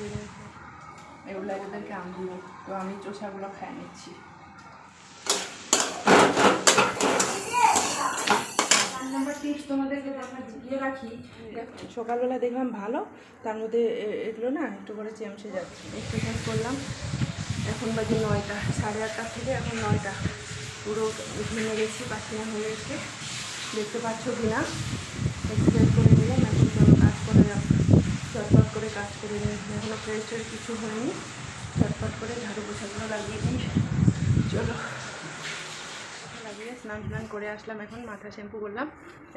করে নিয়েছি এগুলো ওদেরকে আম দিব তো আমি চোষাগুলো খাই নিচ্ছি। তোমাদেরকে দিয়ে রাখি। সকালবেলা দেখলাম ভালো তার মধ্যে এগুলো না একটু করে চেমসে যাচ্ছে। এক্সারসাইজ করলাম। এখন বাজে নয়টা সাড়ে আটটা থেকে এখন নয়টা। পুরো ঘুমিয়ে গেছি পাখিনা হয়ে গেছে। দেখতে পাচ্ছ কি না এক্সারসাইজ করে নিলাম এখন চলো কাজ করে চটপট করে কাজ করে নিই এখনও ফ্রেশ কিছু হয়নি। চটপট করে ঝাড়ু পোছাগুলো লাগিয়ে দিই চলো। লাগিয়ে স্নান টান করে আসলাম এখন, মাথা শ্যাম্পু করলাম।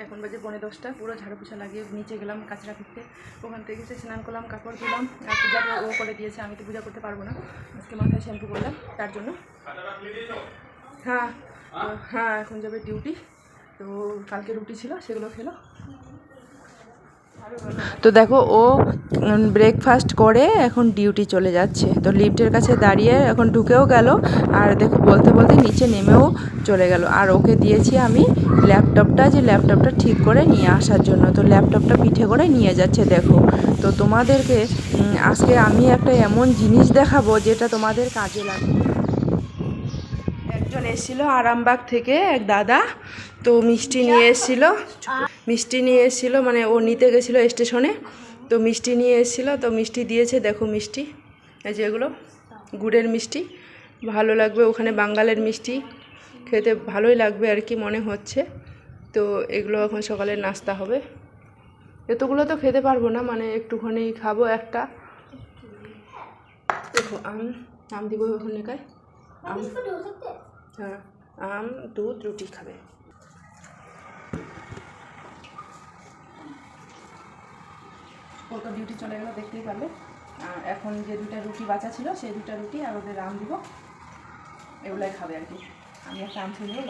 এখন বাজে পৌনে দশটা, পুরো ঝাড়ু পোছা লাগিয়ে নিচে গেলাম কাঁচরা ফিরতে ওখান থেকে এসে স্নান করলাম, কাপড় দিলাম আর পূজাটা ও করে দিয়েছে, আমি তো পূজা করতে পারব না। আজকে মাথায় শ্যাম্পু করলাম, তার জন্য। হ্যাঁ হ্যাঁ এখন যাবে ডিউটি তো কালকে রুটি ছিল, সেগুলো খেলো। তো দেখো, ও ব্রেকফাস্ট করে, এখন ডিউটি চলে যাচ্ছে। তো লিফটের কাছে দাঁড়িয়ে এখন ঢুকেও গেল, আর দেখো, বলতে বলতে নিচে নেমেও চলে গেল। আর ওকে দিয়েছি আমি ল্যাপটপটা যে ল্যাপটপটা ঠিক করে নিয়ে আসার জন্য। তো ল্যাপটপটা পিঠে করে নিয়ে যাচ্ছে, দেখো। তো তোমাদেরকে আজকে আমি একটা এমন জিনিস দেখাবো, যেটা তোমাদের কাজে লাগবে। একজন এসেছিল আরামবাগ থেকে, এক দাদা। তো মিষ্টি নিয়ে এসেছিল। মিষ্টি নিয়ে এসেছিল মানে ও নিতে গেছিল স্টেশনে। তো মিষ্টি নিয়ে এসেছিল, তো মিষ্টি দিয়েছে, দেখো মিষ্টি। এই যেগুলো গুড়ের মিষ্টি। ভালো লাগবে, ওখানে বাঙ্গালের মিষ্টি। খেতে ভালোই লাগবে আর কি, মনে হচ্ছে। তো এগুলো এখন সকালে নাস্তা হবে। এতগুলো তো খেতে পারব না মানে একটুখানি খাব একটা। দেখো, আম আম দিব ওখানে কায় আম হ্যাঁ আম, দুধ, রুটি খাবে। কত ডিউটি চলে গেলো, দেখতেই পারলে। আর এখন যে দুটা রুটি বাঁচা ছিল, সেই দুটা রুটি আর ওদের আম দিব। এগুলাই খাবে আর কি। আমি একটা আম নেব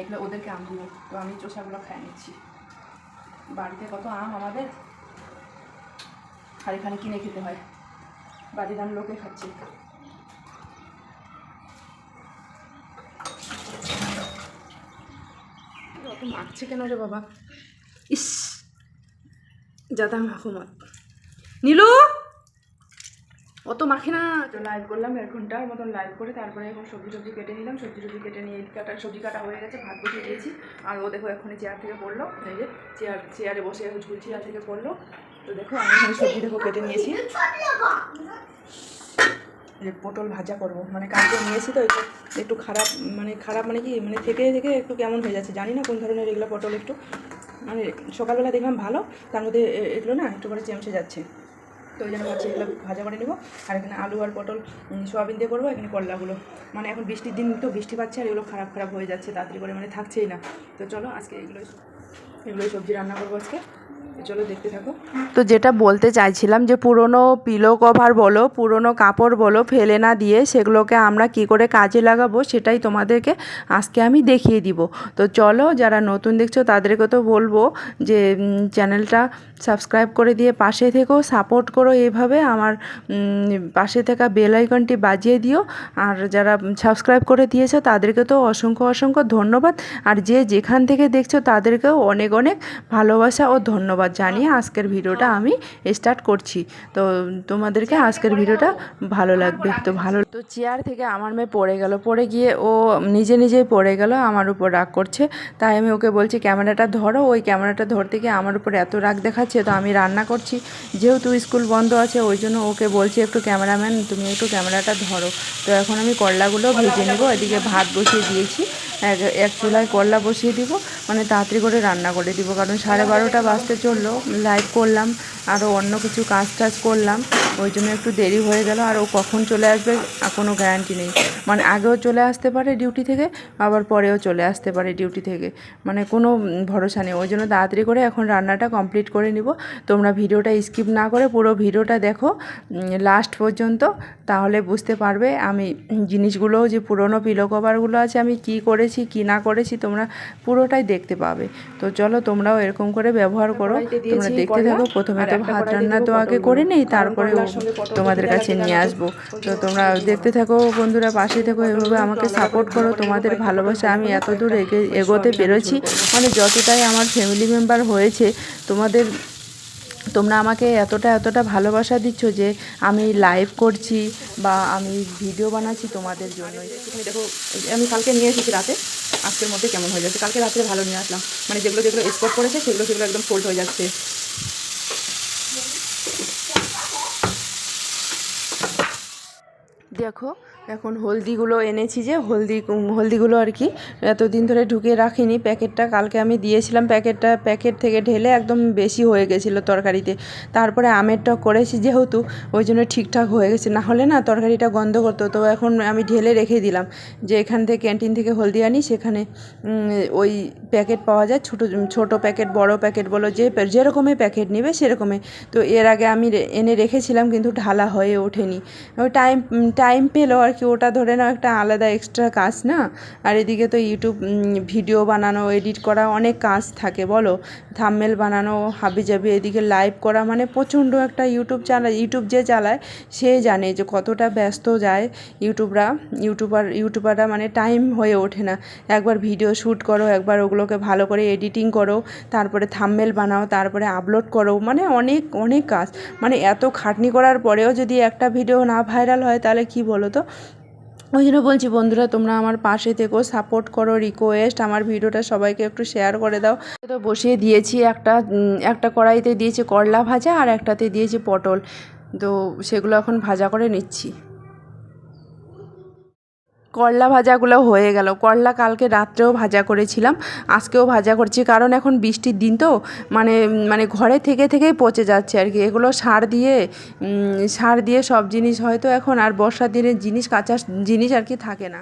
এগুলো ওদেরকে আম দিব। তো আমি চোষাগুলো খাই নিচ্ছি। বাড়িতে কত আম আমাদের? খালি খালি কিনে খেতে হয়। বাড়ির আম লোকে খাচ্ছি। অত মাখছে কেন রে বাবা? ইস যাদা মাখো মত নীলু! অত মাখে না। তো লাইভ করলাম এক ঘণ্টার মতন লাইভ করে তারপরে এখন সবজি টবজি কেটে নিলাম সবজি টবজি কেটে নিয়ে কাটা সবজি কাটা হয়ে গেছে ভাত বসিয়ে দিয়েছি। আর ও দেখো এখনই চেয়ার থেকে পড়ল এই যে চেয়ার চেয়ারে বসে এখন ঝুল চেয়ার থেকে পড়ল। তো দেখো আমি এখানে সবজি দেখো কেটে নিয়েছি। যে পটল ভাজা করব। মানে কালকে নিয়েছি তো, একটু খারাপ মানে খারাপ মানে কি মানে থেকে থেকে একটু কেমন হয়ে যাচ্ছে জানি না কোন ধরনের এগুলো পটল একটু। মানে সকালবেলা দেখলাম ভালো, তার মধ্যে এগুলো না একটু করে চেমচে যাচ্ছে। তো ওই জন্য ভাবছি এগুলো ভাজা করে নেব। আর এখানে আলু আর পটল সোয়াবিন দিয়ে করব, এখানে করলাগুলো। মানে এখন বৃষ্টির দিন তো বৃষ্টি পাচ্ছে আর এগুলো খারাপ খারাপ হয়ে যাচ্ছে, তাড়াতাড়ি করে মানে থাকছেই না। তো চলো আজকে এগুলো এগুলোই সবজি রান্না করব আজকে। চলো দেখতে থাকো। তো যেটা বলতে চাইছিলাম যে পুরনো পিলো কভার বলো, পুরনো কাপড় বলো, ফেলে না দিয়ে সেগুলোকে আমরা কি করে কাজে লাগাবো সেটাই তোমাদেরকে আজকে আমি দেখিয়ে দিব। তো চলো যারা নতুন দেখছ তাদেরকে তো বলব যে চ্যানেলটা সাবস্ক্রাইব করে দিয়ে পাশে থেকেও সাপোর্ট করো এভাবে আমার পাশে থাকা বেল আইকনটি বাজিয়ে দিও। আর যারা সাবস্ক্রাইব করে দিয়েছ তাদেরকে তো অসংখ্য অসংখ্য ধন্যবাদ। আর যে যেখান থেকে দেখছ তাদেরকেও অনেক অনেক ভালোবাসা ও ধন্যবাদ। জানিয়ে আজকের ভিডিওটা আমি স্টার্ট করছি। তো তোমাদেরকে আজকের ভিডিওটা ভালো লাগবে। তো ভালো তো চেয়ার থেকে আমার মেয়ে পড়ে গেল। পড়ে গিয়ে ও নিজে নিজেই পড়ে গেল, আমার উপর রাগ করছে। তাই আমি ওকে বলছি, ক্যামেরাটা ধরো। ওই ক্যামেরাটা ধরতে গিয়ে আমার উপর এত রাগ দেখাচ্ছে, তো আমি রান্না করছি। যেহেতু স্কুল বন্ধ আছে, ওই জন্য ওকে বলছি, একটু ক্যামেরাম্যান, তুমি একটু ক্যামেরাটা ধরো। তো এখন আমি করলাগুলো ভেজে নেব। এদিকে ভাত বসিয়ে দিয়েছি। এক এক চুলায় করলা বসিয়ে দিব মানে তাড়াতাড়ি করে রান্না করে দিব, কারণ সাড়ে বারোটা বাজতে চলল লাইভ করলাম আরও অন্য কিছু কাজ টাজ করলাম, ওই জন্য একটু দেরি হয়ে গেল, আর ও কখন চলে আসবে কোনো গ্যারান্টি নেই। মানে আগেও চলে আসতে পারে ডিউটি থেকে, আবার পরেও চলে আসতে পারে ডিউটি থেকে। মানে কোনো ভরসা নেই, ওই জন্য তাড়াতাড়ি করে এখন রান্নাটা কমপ্লিট করে নিব। তোমরা ভিডিওটা স্কিপ না করে পুরো ভিডিওটা দেখো লাস্ট পর্যন্ত, তাহলে বুঝতে পারবে আমি জিনিসগুলো যে পুরনো পিলো কভারগুলো আছে, আমি কি করেছি কি না করেছি তোমরা পুরোটাই দেখতে পাবে। তো চলো তোমরাও এরকম করে ব্যবহার করো। তোমরা দেখতে থাকো। প্রথমে তো ভাত রান্না তো আগে করে নেই তারপরে তোমাদের কাছে নিয়ে আসব। তো তোমরা দেখতে থাকো বন্ধুরা পাশে থেকো এভাবে আমাকে সাপোর্ট করো। তোমাদের ভালোবাসা আমি এত দূর এগে- এগোতে পেরেছি। মানে যতটাই আমার ফ্যামিলি মেম্বার হয়েছে তোমাদের তোমরা আমাকে এতটা এতটা ভালোবাসা দিচ্ছ যে আমি লাইভ করছি বা আমি ভিডিও বানাচ্ছি তোমাদের জন্যই। একটুখানি দেখো আমি কালকে নিয়ে এসেছি রাতে। আজকের মধ্যে কেমন হয়ে যাচ্ছে? কালকে রাত্রে ভালো নিয়ে আসলাম। মানে যেগুলো যেগুলো স্পট করেছে, সেগুলো সেগুলো একদম ফোল্ড হয়ে যাচ্ছে। দেখো এখন হলদিগুলো এনেছি যে, হলদি হলদিগুলো আর কি এতদিন ধরে ঢুকে রাখিনি। প্যাকেটটা কালকে আমি দিয়েছিলাম। প্যাকেটটা, প্যাকেট থেকে ঢেলে একদম বেশি হয়ে গেছিল তরকারিতে। তারপরে আমের টক করেছি যেহেতু, ওই জন্য ঠিকঠাক হয়ে গেছে। না হলে না তরকারিটা গন্ধ করতো। তো এখন আমি ঢেলে রেখে দিলাম যে, এখান থেকে ক্যান্টিন থেকে হলদি আনি, সেখানে ওই প্যাকেট পাওয়া যায়। ছোটো ছোটো প্যাকেট, বড় প্যাকেট বলো, যে, যেরকমই প্যাকেট নেবে সেরকমই। তো এর আগে আমি এনে রেখেছিলাম কিন্তু ঢালা হয়ে ওঠেনি। ওই টাইম টাইম পেল আর কি ওটা ধরে নাও, একটা আলাদা এক্সট্রা কাজ না? আর এদিকে তো ইউটিউব ভিডিও বানানো এডিট করা অনেক কাজ থাকে, বলো? থাম্মেল বানানো হাবি জাবি এদিকে লাইভ করা মানে প্রচণ্ড একটা ইউটিউব চালায় ইউটিউব যে চালায়, সে জানে যে কতটা ব্যস্ত যায় ইউটিউবরা ইউটিউবার ইউটিউবাররা মানে টাইম হয়ে ওঠে না। একবার ভিডিও শ্যুট করো, একবার ওগুলোকে ভালো করে এডিটিং করো, তারপরে থাম্মেল বানাও, তারপরে আপলোড করো মানে অনেক অনেক কাজ। মানে এত খাটনি করার পরেও যদি একটা ভিডিও না ভাইরাল হয়, তাহলে কি বলো তো? ওই জন্য বলছি, বন্ধুরা, তোমরা আমার পাশে থেকো সাপোর্ট করো রিকোয়েস্ট আমার ভিডিওটা সবাইকে একটু শেয়ার করে দাও। তো বসিয়ে দিয়েছি একটা একটা কড়াইতে দিয়েছি করলা ভাজা আর একটাতে দিয়েছি পটল। তো সেগুলো এখন ভাজা করে নিচ্ছি। করলা ভাজাগুলো হয়ে গেল। করলা কালকে রাত্রেও ভাজা করেছিলাম, আজকেও ভাজা করছি, কারণ এখন বৃষ্টির দিন তো মানে মানে ঘরে থেকে থেকেই পচে যাচ্ছে আর কি। এগুলো সার দিয়ে সার দিয়ে সব জিনিস হয়তো এখন আর বর্ষার দিনের জিনিস, কাঁচা জিনিস আর কি থাকে না।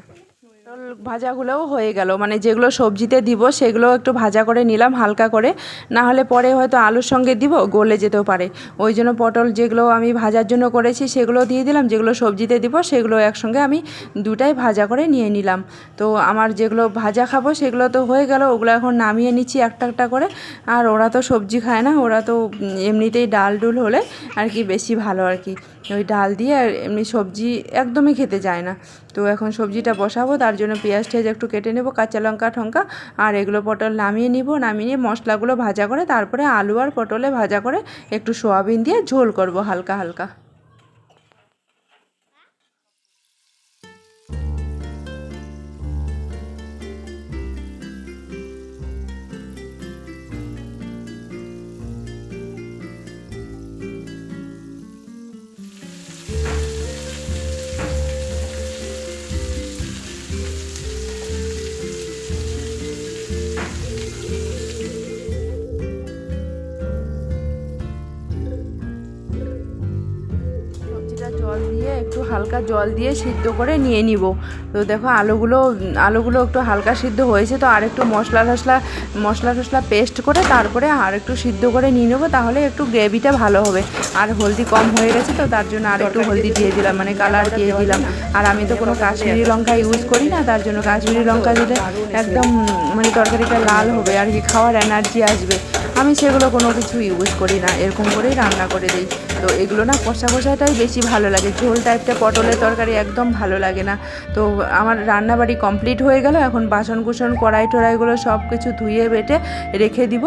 পটল ভাজাগুলোও হয়ে গেল। মানে যেগুলো সবজিতে দিব সেগুলো একটু ভাজা করে নিলাম, হালকা করে। না হলে পরে হয়তো আলুর সঙ্গে দিব, গলে যেতেও পারে। ওই জন্য পটল যেগুলো আমি ভাজার জন্য করেছি সেগুলো দিয়ে দিলাম, যেগুলো সবজিতে দিব সেগুলো একসঙ্গে আমি দুটাই ভাজা করে নিয়ে নিলাম। তো আমার যেগুলো ভাজা খাব সেগুলো তো হয়ে গেল, ওগুলো এখন নামিয়ে নিচ্ছি একটা একটা করে। আর ওরা তো সবজি খায় না, ওরা তো এমনিতেই ডাল ডুল হলে আর কি বেশি ভালো আর কি। ওই ডাল দিয়ে আর এমনি সবজি একদমই খেতে চায় না। তো এখন সবজিটা বসাবো, তার জন্য পেঁয়াজ টেয়াজ একটু কেটে নেব, কাঁচা লঙ্কা ঠঙ্কা, আর এগুলো পটল নামিয়ে নিব, নামিয়ে নিয়ে মশলাগুলো ভাজা করে, তারপরে আলু আর পটলে ভাজা করে একটু সোয়াবিন দিয়ে ঝোল করব হালকা হালকা। হালকা জল দিয়ে সিদ্ধ করে নিয়ে নিব। তো দেখো আলুগুলো আলুগুলো একটু হালকা সিদ্ধ হয়েছে, তো আর একটু মশলা টশলা মশলা টশলা পেস্ট করে তারপরে আর একটু সিদ্ধ করে নিয়ে নেব, তাহলে একটু গ্রেভিটা ভালো হবে। আর হলদি কম হয়ে গেছে, তো তার জন্য আর একটু হলদি দিয়ে দিলাম মানে কালার দিয়ে দিলাম। আর আমি তো কোনো কাশ্মীরি লঙ্কা ইউজ করি না, তার জন্য কাশ্মীরি লঙ্কা দিলে একদম মানে তরকারিটা লাল হবে আর কি, খাওয়ার এনার্জি আসবে। আমি সেগুলো কোনো কিছু ইউজ করি না, এরকম করেই রান্না করে দিই। তো এগুলো না কষা কষাটাই বেশি ভালো লাগে। ঝোল টাইপটা পটলের তরকারি একদম ভালো লাগে না। তো আমার রান্নাবাড়ি কমপ্লিট হয়ে গেল, এখন বাসন কুসন কড়াই টড়াইগুলো সব কিছু ধুয়ে, বেটে রেখে দিব।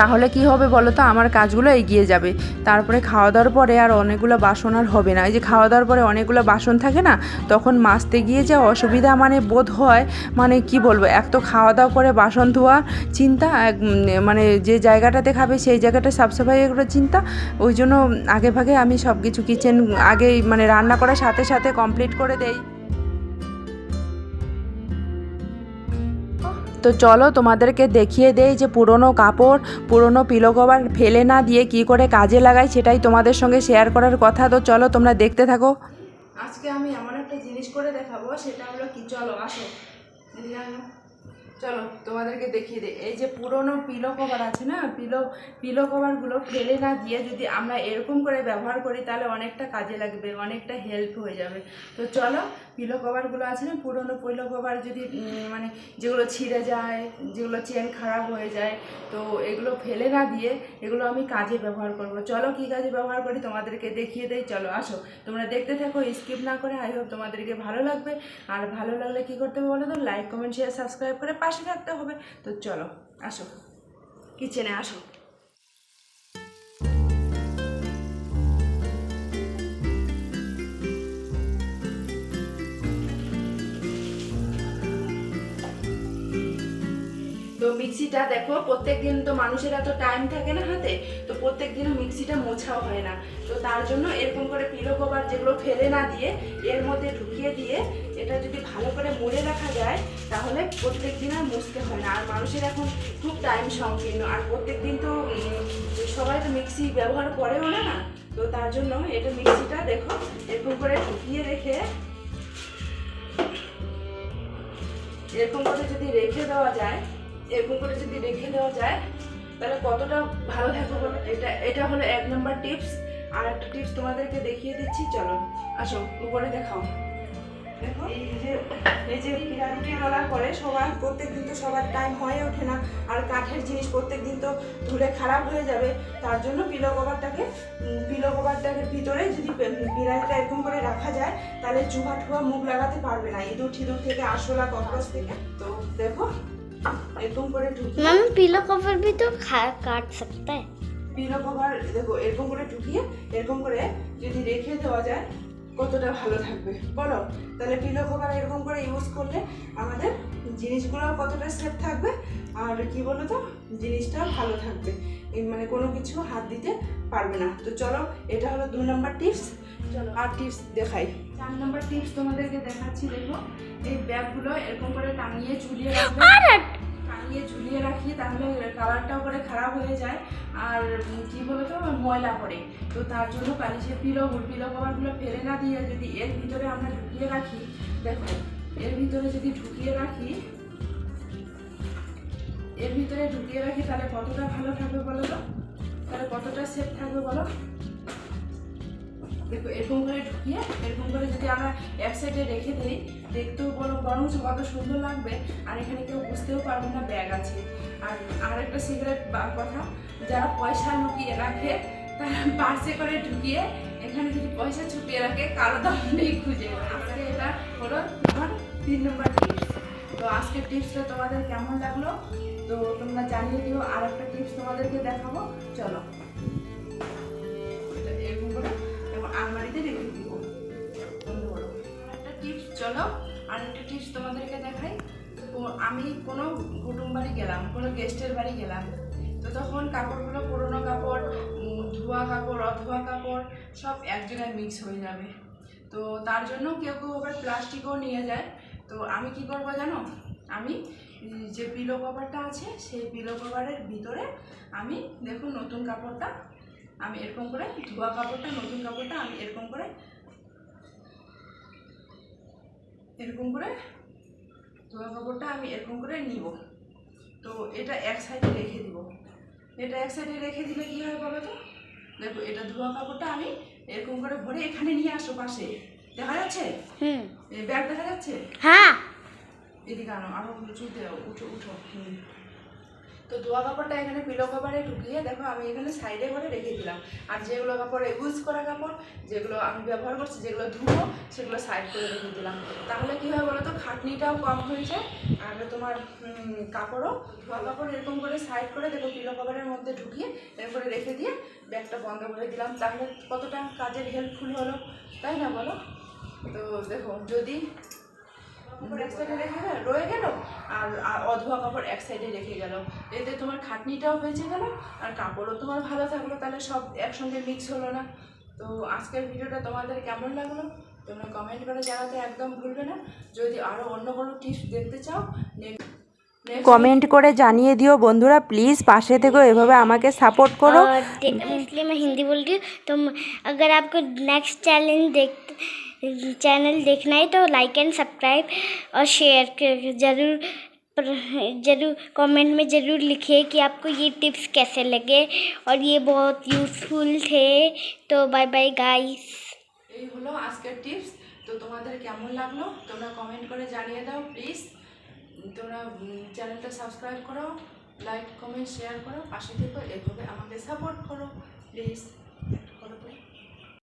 তাহলে কি হবে বলো তো? আমার কাজগুলো এগিয়ে যাবে। তারপরে খাওয়া দাওয়ার পরে আর অনেকগুলো বাসন আর হবে না। এই যে খাওয়া দাওয়ার পরে অনেকগুলো বাসন থাকে না, তখন মাজতে গিয়ে যে অসুবিধা মানে বোধ হয় মানে কি বলব? এক তো খাওয়া দাওয়া করে বাসন ধোয়া চিন্তা মানে যে জায়গাটাতে খাবে সেই জায়গাটা সাফসাফাই করে চিন্তা। ওই জন্য আগে ভাগে আমি সব কিছু কিচেন আগেই মানে রান্না করার সাথে সাথে কমপ্লিট করে দেই। তো চলো তোমাদেরকে দেখিয়ে দেই যে পুরনো কাপড়, পুরনো পিলো কভার ফেলে না দিয়ে কি করে কাজে লাগাই সেটাই তোমাদের সঙ্গে শেয়ার করার কথা। তো চলো তোমরা দেখতে থাকো। আজকে আমি এমন একটা জিনিস করে দেখাবো, সেটা হলো কি? চলো, আসো। চলো, তোমাদেরকে দেখিয়ে দিই। এই যে পুরনো পিলো কভার আছে না? পিলো পিলো কভারগুলো ফেলে না দিয়ে যদি আমরা এরকম করে ব্যবহার করি, তাহলে অনেকটা কাজে লাগবে, অনেকটা হেল্প হয়ে যাবে। তো চলো পিলো কভারগুলো আছে না, পুরনো পিলো কভার যদি মানে যেগুলো ছিঁড়ে যায়, যেগুলো চেন খারাপ হয়ে যায়, তো এগুলো ফেলে না দিয়ে এগুলো আমি কাজে ব্যবহার করব। চলো কি কাজে ব্যবহার করি তোমাদেরকে দেখিয়ে দেই, চলো আসো। তোমরা দেখতে থাকো স্কিপ না করে আই হোপ তোমাদেরকে ভালো লাগবে। আর ভালো লাগলে কি করতে হবে বলো তো? লাইক কমেন্ট শেয়ার সাবস্ক্রাইব করে পাশে থাকতে হবে। তো চলো, আসো। কিচেনে আসো। মিক্সিটা দেখো প্রত্যেক দিন তো মানুষের এত টাইম থাকে না হাতে, তো প্রত্যেক দিনও মিক্সিটা মোছাও হয় না। তো তার জন্য এরকম করে পিলো কভার যেগুলো ফেলে না দিয়ে, এর মধ্যে ঢুকিয়ে দিয়ে এটা যদি ভালো করে মুড়ে রাখা যায়, তাহলে প্রত্যেক দিন আর মুছতে হয় না। আর মানুষের এখন খুব টাইম সংকীর্ণ। আর প্রত্যেক দিন তো সবাই তো মিক্সি ব্যবহার করেও না না? তো তার জন্য এটা মিক্সিটা দেখো, এরকম করে ঢুকিয়ে রেখে, এরকম করে যদি রেখে দেওয়া যায় এরকম করে যদি রেখে দেওয়া যায়, তাহলে কতটা ভালো থাকবে এটা এটা হলো এক নম্বর টিপস আর একটা টিপস তোমাদেরকে দেখিয়ে দিচ্ছি, চলো, আসো, উপরে দেখাও। দেখো, এই যে এই যে রোলার করে সবার প্রত্যেক দিন তো সবার টাইম হয়ে ওঠে না। আর কাঠের জিনিস প্রত্যেক দিন তো ধুলে খারাপ হয়ে যাবে। তার জন্য পিলো কভারটাকে পিলো কভারটাকে ভিতরে যদি পিরামিডটা এরকম করে রাখা যায়, তাহলে চুহা ঠুয়া মুখ লাগাতে পারবে না। ইঁদুর ঠিদুর থেকে আরশোলা ককরোচ থেকে। তো দেখো এরকম করে ঢুকিয়ে मम्मी पीलो कवर भी तो खा काट सकता है পিলো কভার দেখো এরকম করে ঢুকিয়ে এরকম করে যদি রেখে দেওয়া যায় কতটা ভালো থাকবে বলো তাহলে পিলো কভার এরকম করে ইউজ করলে আমাদের জিনিসগুলো কতটা সেফ থাকবে আর কি বলো তো জিনিসটাও ভালো থাকবে এই মানে কোনো কিছু হাত দিতে পারবে না তো চলো এটা হলো দুই নম্বর টিপস চলো। আর টিপস দেখাই। চার নম্বর টিপস তোমাদেরকে দেখাচ্ছি দেখো। এই ব্যাগগুলো এরকম করে টাঙিয়ে ঝুলিয়ে রাখবে। টাঙিয়ে ঝুলিয়ে রাখি তাহলে কালারটাও করে খারাপ হয়ে যায়। আর কি বলতো? ময়লা পড়ে। তো তার জন্য পালিশের পিলো পিলো কভারগুলো ফেলে না দিয়ে যদি এর ভিতরে আমরা ঢুকিয়ে রাখি দেখো এর ভিতরে যদি ঢুকিয়ে রাখি এর ভিতরে ঢুকিয়ে রাখি তাহলে কতটা ভালো থাকবে বলো তো? তাহলে কতটা সেফ থাকবে বলো? দেখো, এরকম করে ঢুকিয়ে, এরকম করে যদি আমরা এক সাইডে রেখে দিই, দেখতেও বড় বরং কত সুন্দর লাগবে। আর এখানে কেউ বুঝতেও পারবে না ব্যাগ আছে। আর আর একটা সিগারেট কথা, যারা পয়সা লুকিয়ে রাখে, তারা পার্সে করে ঢুকিয়ে এখানে যদি পয়সা ছুপিয়ে রাখে, কারও দাম নেই খুঁজে। আজকে এটা হলো আমার তিন নম্বর টিপস তো আজকের টিপসটা তোমাদের কেমন লাগল? তো তোমরা জানিয়ে দিও আর একটা টিপস তোমাদেরকে দেখাবো। চলো। চলো, আর একটা টিপস তোমাদেরকে দেখাই। আমি কোনো কুটুম বাড়ি গেলাম, কোনো গেস্টের বাড়ি গেলাম। তো তখন কাপড়গুলো পুরোনো কাপড় ধোয়া কাপড়, অধোয়া কাপড়, সব এক জায়গায় মিক্স হয়ে যাবে। তো তার জন্য কেউ কেউ আবার প্লাস্টিকও নিয়ে যায়। তো আমি কি করব জানো? আমি যে পিলো কভারটা আছে, সেই পিলো কভারের ভিতরে আমি, দেখুন নতুন কাপড়টা, আমি এরকম করে ধোয়া কাপড়টা, নতুন কাপড়টা আমি এরকম করে এরকম করে ধোয়া কাপড়টা আমি এরকম করে নিব। তো এটা এক সাইডে রেখে দিব। এটা এক সাইডে রেখে দিলে কী হয় বলো তো? দেখো এটা ধোয়া কাপড়টা আমি এরকম করে ভরে এখানে নিয়ে আসো পাশে। দেখা যাচ্ছে? হুম। ব্যাগ দেখা যাচ্ছে? হ্যাঁ। এদিকে আনো আরও উঁচু দেও উঠো উঠো হুম। তো ধোয়া কাপড়টা এখানে পিলো কাপড়ে ঢুকিয়ে দেখো আমি এখানে সাইডে করে রেখে দিলাম। আর যেগুলো কাপড় ইউজ করা কাপড়, যেগুলো আমি ব্যবহার করছি, যেগুলো ধুবো, সেগুলো সাইড করে রেখে দিলাম। তাহলে কী হয় বলো তো খাটনিটাও কম হয়ে যায়, আর তোমার কাপড়ও ধোয়া কাপড় এরকম করে সাইড করে দেখো পিলো কাপড়ের মধ্যে ঢুকিয়ে এরকম করে রেখে দিয়ে ব্যাগটা বন্ধ করে দিলাম। তাহলে কতটা কাজের হেল্পফুল হলো, তাই না বলো? তো দেখো, যদি কাপড় এক সাইডে রেখে গেল রয়ে গেল আর আর অধোয়া কাপড় এক সাইডে রেখে গেল এতে তোমার খাটনিটাও বেঁচে গেল আর কাপড়ও তোমার ভালো থাকলো তাহলে সব একসঙ্গে মিক্স হলো না তো আজকের ভিডিওটা তোমাদের কেমন লাগলো তোমরা কমেন্ট করে জানাতে একদম ভুলবে না যদি আরও অন্য কোনো টিপস দেখতে চাও নেক্সট কমেন্ট করে জানিয়ে দিও বন্ধুরা প্লিজ পাশে থেকেও এভাবে আমাকে সাপোর্ট করো और दे- इसलिए मैं हिंदी बोल रही हूँ तो म- अगर आपको नेक्स्ट चैलेंज देख चैनल देखना है तो लाइक एंड सब्सक्राइब और शेयर ज़रूर ज़रूर कमेंट में ज़रूर लिखिए कि आपको ये टिप्स कैसे लगे और ये बहुत यूज़फुल थे तो बाय बाय गाइस এই হলো আজকের টিপস তো তোমাদের কেমন লাগলো তোমরা কমেন্ট করে জানিয়ে দাও প্লিজ তোমরা চ্যানেলটা সাবস্ক্রাইব করো লাইক কমেন্ট শেয়ার করো পাশে থেকো এভাবে আমাকে সাপোর্ট করো প্লিজ